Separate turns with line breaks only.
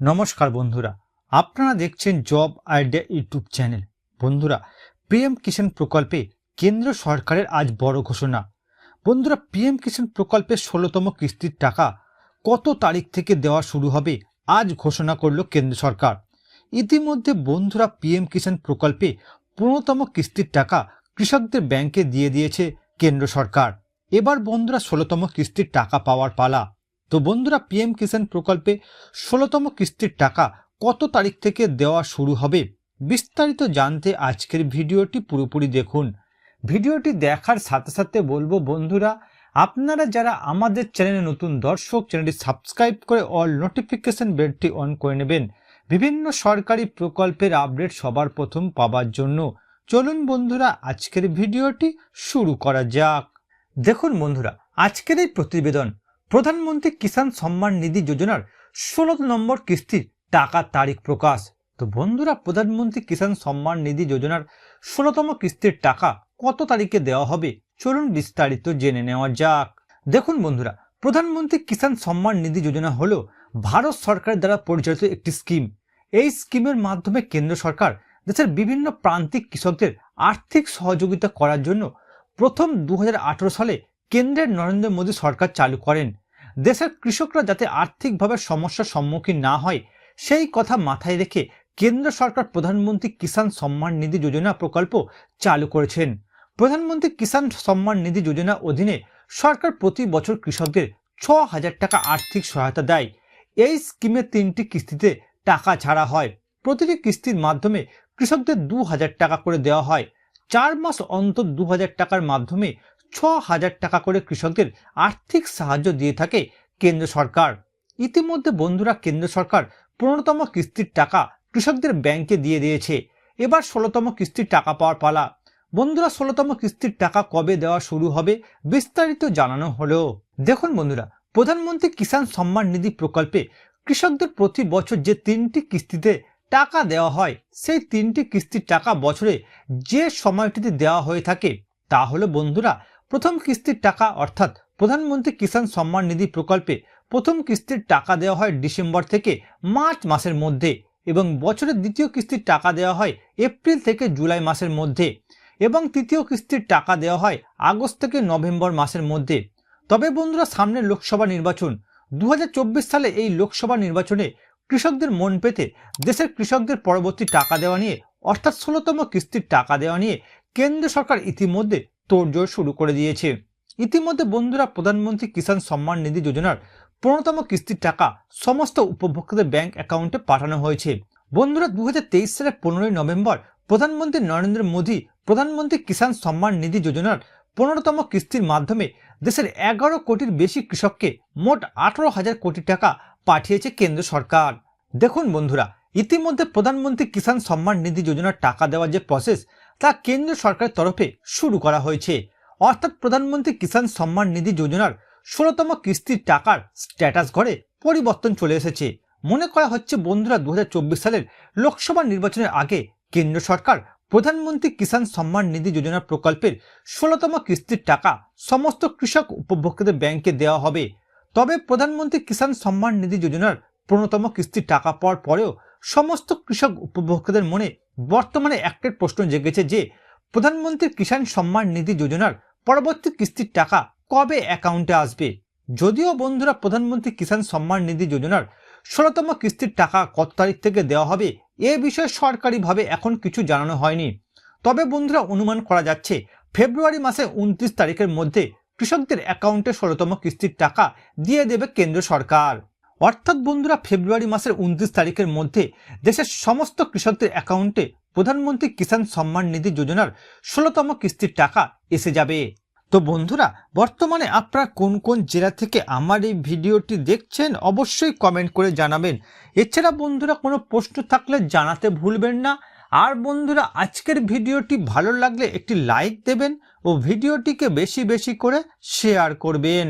নমস্কার বন্ধুরা, আপনারা দেখছেন জব আইডিয়া ইউটিউব চ্যানেল। বন্ধুরা, পিএম কিষাণ প্রকল্পে কেন্দ্র সরকারের আজ বড় ঘোষণা। বন্ধুরা, পিএম কিষাণ প্রকল্পের ষোলোতম কিস্তির টাকা কত তারিখ থেকে দেওয়া শুরু হবে আজ ঘোষণা করল কেন্দ্র সরকার। ইতিমধ্যে বন্ধুরা, পিএম কিষাণ প্রকল্পে পনেরোতম কিস্তির টাকা কৃষকদের ব্যাংকে দিয়ে দিয়েছে কেন্দ্র সরকার। এবার বন্ধুরা, ষোলোতম কিস্তির টাকা পাওয়ার পালা। তো বন্ধুরা পিএম কিষাণ প্রকল্পে ষোলোতম কিস্তির টাকা কত তারিখ থেকে দেওয়া শুরু হবে? বিস্তারিত জানতে আজকের ভিডিওটি পুরোপুরি দেখুন। ভিডিওটি দেখার সাথে সাথে বলব বন্ধুরা, আপনারা যারা আমাদের চ্যানেলে নতুন দর্শক, চ্যানেলটি সাবস্ক্রাইব করে অল নোটিফিকেশন বেলটি অন করে নেবেন। বিভিন্ন সরকারি প্রকল্পের আপডেট সবার প্রথম পাবার জন্য। চলুন বন্ধুরা, আজকের ভিডিওটি শুরু করা যাক। দেখুন বন্ধুরা, আজকের এই প্রতিবেদন প্রধানমন্ত্রী কিষাণ সম্মান নিধি যোজনার ষোলো নম্বর কিস্তির টাকার তারিখ প্রকাশ। তো বন্ধুরা, প্রধানমন্ত্রী কিষাণ সম্মান নিধি যোজনার ষোলোতম কিস্তির টাকা কত তারিখে দেওয়া হবে? চলুন বিস্তারিত জেনে নেওয়া যাক। দেখুন বন্ধুরা, প্রধানমন্ত্রী কিষাণ সম্মান নিধি যোজনা হল ভারত সরকারের দ্বারা পরিচালিত একটি স্কিম। এই স্কিমের মাধ্যমে কেন্দ্র সরকার দেশের বিভিন্ন প্রান্তিক কৃষকদের আর্থিক সহযোগিতা করার জন্য প্রথম দু হাজার আঠারো সালে কেন্দ্রের নরেন্দ্র মোদী সরকার চালু করেন। দেশের কৃষকরা যাতে আর্থিকভাবে সমস্যার সম্মুখীন না হয়, সেই কথা মাথায় রেখে কেন্দ্র সরকার প্রধানমন্ত্রী কিষাণ সম্মান নিধি যোজনা প্রকল্প চালু করেছেন। প্রধানমন্ত্রী কিষাণ সম্মান নিধি যোজনা অধীনে সরকার প্রতি বছর কৃষকদের ছ হাজার টাকা আর্থিক সহায়তা দেয়। এই স্কিমে তিনটি কিস্তিতে টাকা ছাড়া হয়। প্রতিটি কিস্তির মাধ্যমে কৃষকদের দু হাজার টাকা করে দেওয়া হয়। চার মাস অন্তর দু হাজার টাকার মাধ্যমে ছ হাজার টাকা করে কৃষকদের আর্থিক সাহায্য দিয়ে থাকে কেন্দ্র সরকার। ইতিমধ্যে বন্ধুরা, কেন্দ্র সরকার পনেরোতম কিস্তির টাকা কৃষকদের ব্যাংকে দিয়ে দিয়েছে। এবার ষোলোতম কিস্তির টাকা পাওয়ার পালা। বন্ধুরা, ষোলোতম কিস্তির টাকা কবে দেওয়া শুরু হবে বিস্তারিত জানানো হলো। দেখুন বন্ধুরা, প্রধানমন্ত্রী কিষাণ সম্মান নিধি প্রকল্পে কৃষকদের প্রতি বছর যে তিনটি কিস্তিতে টাকা দেওয়া হয়, সেই তিনটি কিস্তির টাকা বছরে যে সময়টিতে দেওয়া হয়ে থাকে, তা হলো বন্ধুরা প্রথম কিস্তির টাকা অর্থাৎ প্রধানমন্ত্রী কিষাণ সম্মান নিধি প্রকল্পে প্রথম কিস্তির টাকা দেওয়া হয় ডিসেম্বর থেকে মার্চ মাসের মধ্যে এবং বছরের দ্বিতীয় কিস্তির টাকা দেওয়া হয় এপ্রিল থেকে জুলাই মাসের মধ্যে এবং তৃতীয় কিস্তির টাকা দেওয়া হয় আগস্ট থেকে নভেম্বর মাসের মধ্যে। তবে বন্ধুরা, সামনের লোকসভা নির্বাচন দু হাজার চব্বিশ সালে এই লোকসভা নির্বাচনে কৃষকদের মন পেতে দেশের কৃষকদের পরবর্তী টাকা দেওয়া নিয়ে, অর্থাৎ ষোলোতম কিস্তির টাকা দেওয়া নিয়ে কেন্দ্র সরকার ইতিমধ্যে তোড়জোড় শুরু করে দিয়েছে। ইতিমধ্যে বন্ধুরা প্রধানমন্ত্রী কিষাণ সম্মান নিধি যোজনার পনেরোতম কিস্তির টাকা সমস্ত উপভোক্তাদের ব্যাংক অ্যাকাউন্টে পাঠানো হয়েছে। বন্ধুরা দুহাজার তেইশ সালের পনেরোই নভেম্বর প্রধানমন্ত্রী নরেন্দ্র মোদী প্রধানমন্ত্রী কিষাণ সম্মান নিধি যোজনার পনেরোতম কিস্তির মাধ্যমে দেশের এগারো কোটির বেশি কৃষককে মোট আঠারো হাজার কোটি টাকা পাঠিয়েছে কেন্দ্র সরকার। দেখুন বন্ধুরা ইতিমধ্যে প্রধানমন্ত্রী কিষাণ সম্মান নিধি যোজনার টাকা দেওয়ার যে প্রসেস তা কেন্দ্র সরকারের তরফে শুরু করা হয়েছে। অর্থাৎ প্রধানমন্ত্রী কিষাণ সম্মান নিধি যোজনার ষোলোতম কিস্তির টাকার স্ট্যাটাস ঘরে পরিবর্তন চলে এসেছে। মনে করা হচ্ছে বন্ধুরা দু হাজার চব্বিশ সালের লোকসভা নির্বাচনের আগে কেন্দ্র সরকার প্রধানমন্ত্রী কিষাণ সম্মান নিধি যোজনা প্রকল্পের ষোলোতম কিস্তির টাকা সমস্ত কৃষক উপভোক্তাদের ব্যাংকে দেওয়া হবে। তবে প্রধানমন্ত্রী কিষাণ সম্মান নিধি যোজনার পনেরোতম কিস্তির টাকা পাওয়ার পরেও সমস্ত কৃষক উপভোক্তাদের মনে বর্তমানে একটাই প্রশ্ন জেগেছে যে, প্রধানমন্ত্রী কিষাণ সম্মান নিধি যোজনার পরবর্তী কিস্তির টাকা কবে অ্যাকাউন্টে আসবে? যদিও বন্ধুরা, প্রধানমন্ত্রী কিষাণ সম্মান নিধি যোজনার ষোলোতম কিস্তির টাকা কত তারিখ থেকে দেওয়া হবে এ বিষয়ে সরকারিভাবে এখন কিছু জানানো হয়নি। তবে বন্ধুরা, অনুমান করা যাচ্ছে, ফেব্রুয়ারি মাসে উনত্রিশ তারিখের মধ্যে কৃষকদের অ্যাকাউন্টে ষোলোতম কিস্তির টাকা দিয়ে দেবে কেন্দ্র সরকার। অর্থাৎ বন্ধুরা ফেব্রুয়ারি মাসের উনত্রিশ তারিখের মধ্যে দেশের সমস্ত কৃষকদের অ্যাকাউন্টে প্রধানমন্ত্রী কিষাণ সম্মান নিধি যোজনার ষোলোতম কিস্তির টাকা এসে যাবে। তো বন্ধুরা, বর্তমানে আপনারা কোন কোন জেলা থেকে আমার এই ভিডিওটি দেখছেন অবশ্যই কমেন্ট করে জানাবেন। এছাড়া বন্ধুরা কোনো প্রশ্ন থাকলে জানাতে ভুলবেন না। আর বন্ধুরা, আজকের ভিডিওটি ভালো লাগলে একটি লাইক দেবেন ও ভিডিওটিকে বেশি বেশি করে শেয়ার করবেন।